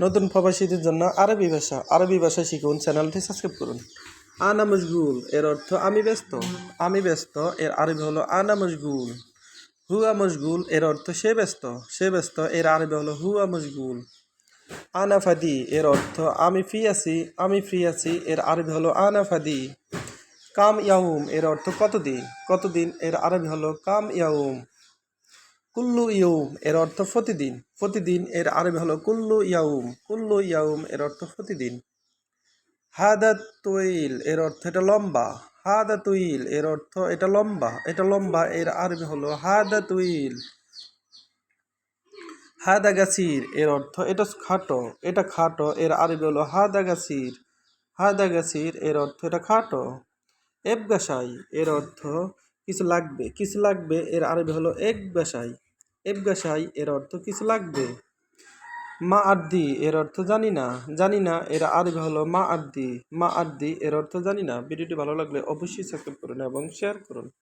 নতুন প্রবাসীদের জন্য আরবি ভাষা আরবি ভাষা শিখুন, চ্যানেলটি সাবস্ক্রাইব করুন। আনা মশগুল, এর অর্থ আমি ব্যস্ত। আমি ব্যস্ত, এর আরবি হলো আনা মশগুল। হুয়া মশগুল, এর অর্থ সে ব্যস্ত। সে ব্যস্ত, এর আরবি হলো হুয়া মশগুল। আনা ফাদি, এর অর্থ আমি ফ্রি আছি, আমি ফ্রি আছি, এর আরবি হলো আনা ফাদি। কাম ইয়াউম, এর অর্থ কতদিন? কতদিন? এর আরবি হলো কাম ইয়াউম। কুল্লু ইয়ুম এর অর্থ প্রতিদিন। প্রতিদিন এর আরবি হলো কুল্লু ইয়াউম। কুল্লু ইয়াউম এর অর্থ প্রতিদিন। হাদা তুইল এর অর্থ এটা লম্বা। হাদা তুইল এর অর্থ এটা লম্বা। এটা লম্বা এর আরবি হলো হাদা তুইল। হাদা গাছির এর অর্থ এটা খাটো। এটা খাটো এর আরবি হলো হাদা গাছির। হাদা গাছির এর অর্থ এটা খাটো। এবগাসাই এর অর্থ কিছু লাগবে। কিছু লাগবে এর আরবি হলো এক একগাসাই এবগাসাই এর অর্থ কিছু লাগবে? মা আর্দি এর অর্থ জানি না। জানি না এর আরবি হলো মা আর্দি মা আর্দি এর অর্থ জানি না। ভিডিওটি ভালো লাগলে অবশ্যই সাবস্ক্রাইব করুন এবং শেয়ার করুন।